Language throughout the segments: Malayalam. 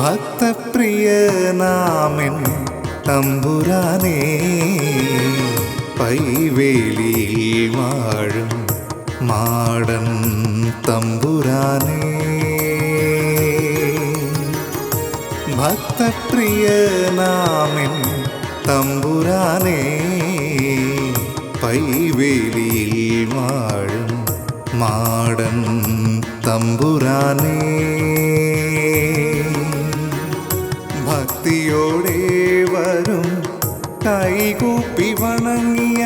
ഭക്തപ്രിയനാമൻ തമ്പുരാനേ പൈവേലിയിൽ വാഴും മാടൻ തമ്പുരാനേ. ഭക്തപ്രിയ നാമൻ തമ്പുരാനേ പൈവേലിയിൽ വാഴും മാടൻ തമ്പുരാനേ. കൈകൂപ്പി വണങ്ങിയ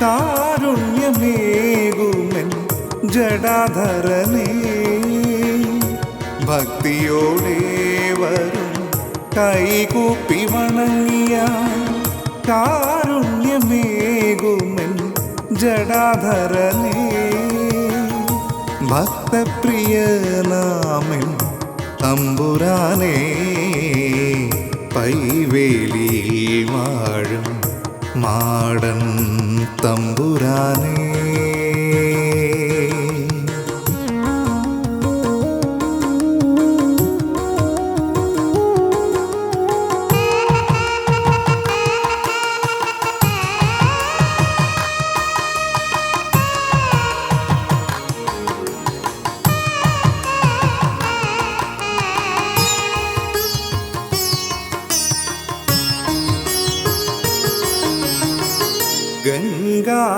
താരുണ്യമേകുമെൻ ജടാധരനേ. ഭക്തിയോടെ വരും കൈകൂപ്പി വണങ്ങിയ കാരുണ്യമേകുമെൻ ജടാധരനേ. ഭക്തപ്രിയനാമൻ തമ്പുരാനേ പൈവേലിയിൽ വാഴും മാടൻ തമ്പുരാനേ.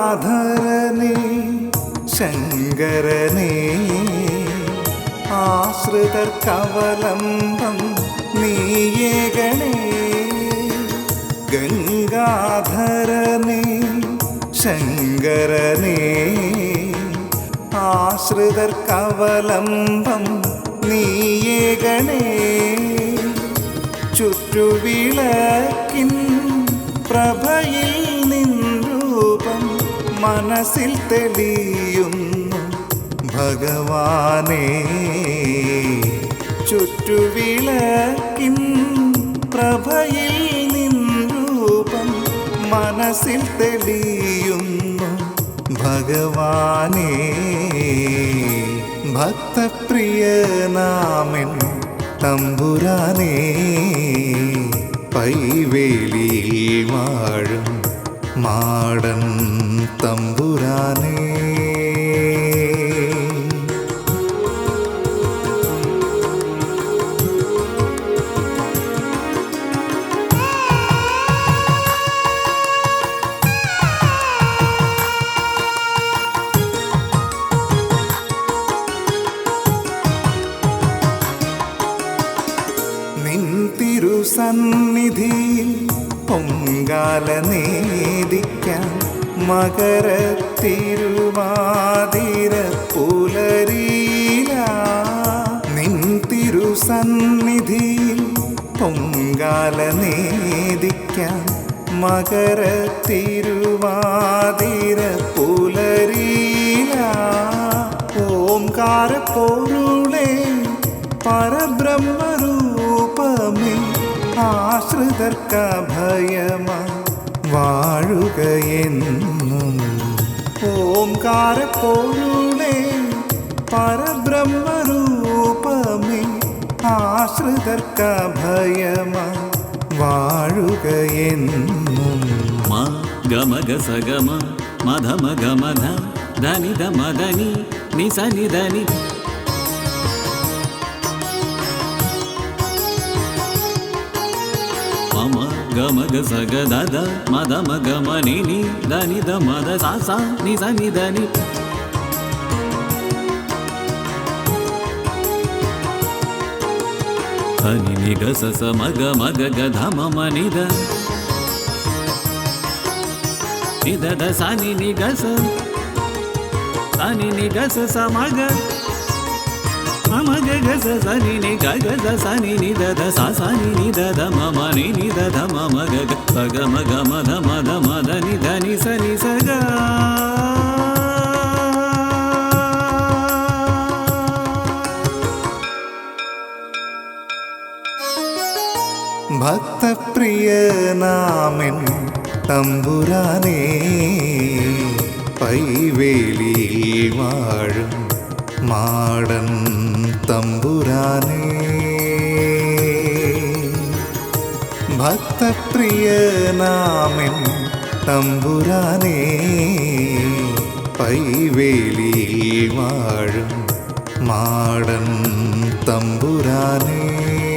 ഗംഗാധരനേ ശങ്കരനേ ആശ്രിതർ കവലംബം നീയേകണേ ഗംഗാധരനേ ശങ്കരനേ ആശ്രിതർ കവലംബം നീയേകണേ ചുറ്റുവിളക്കിൻ രൂപം മനസ്സിൽ തെളിയുന്നു. ഭഗവാനേ ചുറ്റുവിളക്കിൻ പ്രഭയിൽ നിന്നൂപം മനസ്സിൽ തെളിയുന്നു. ഭഗവാനേ ഭക്തപ്രിയനാമൻ തമ്പുരാനേ പൈവേലിയിൽ വാഴും മാടൻ തിരുസന്നിധിയിൽ പൊങ്കാല നേദിക്കാൻ മകര തിരുവാതിര പുലരീല. നിൻ തിരുസന്നിധിയിൽ പൊങ്കാല നേദിക്കാൻ മകര തിരുവാതിര പുലരീല. ഓംകാര പൊരുളേ നാമമിൽ ആശ്രിതർക്കഭയമാ വാഴുകയെന്നും. ഓംകാരപ്പൊരുളേ പരബ്രഹ്മരൂപമേ ആശ്രിതർക്കഭയമാ വാഴുകയെന്നും. ഗമഗ സഗമ മധമ ഗമധ ധനിധ മദനി നിസനിധനി మమ గమగ సగ దద మద మగ మని ని దని ద మద సాస ని సని దని అని నిగ సస మగ మగ గధ మమ నిద నిద ద. సని నిగ స అని నిగ స. మగ మమగ గస సని ని గగ సని నిదద స సని నిదద మమ ని నిదద మమ గగ సగ మగ మద మద మద నిద ని సని సగ ഭക്തപ്രിയനാമൻ തമ്പുരാനേ പൈവേലിയിൽ വാഴും മാടൻ തമ്പുരാനേ. ഭക്തപ്രിയ നാമൻ തമ്പുരാനേ പൈവേലിയിൽ വാഴും മാടൻ തമ്പുരാനേ.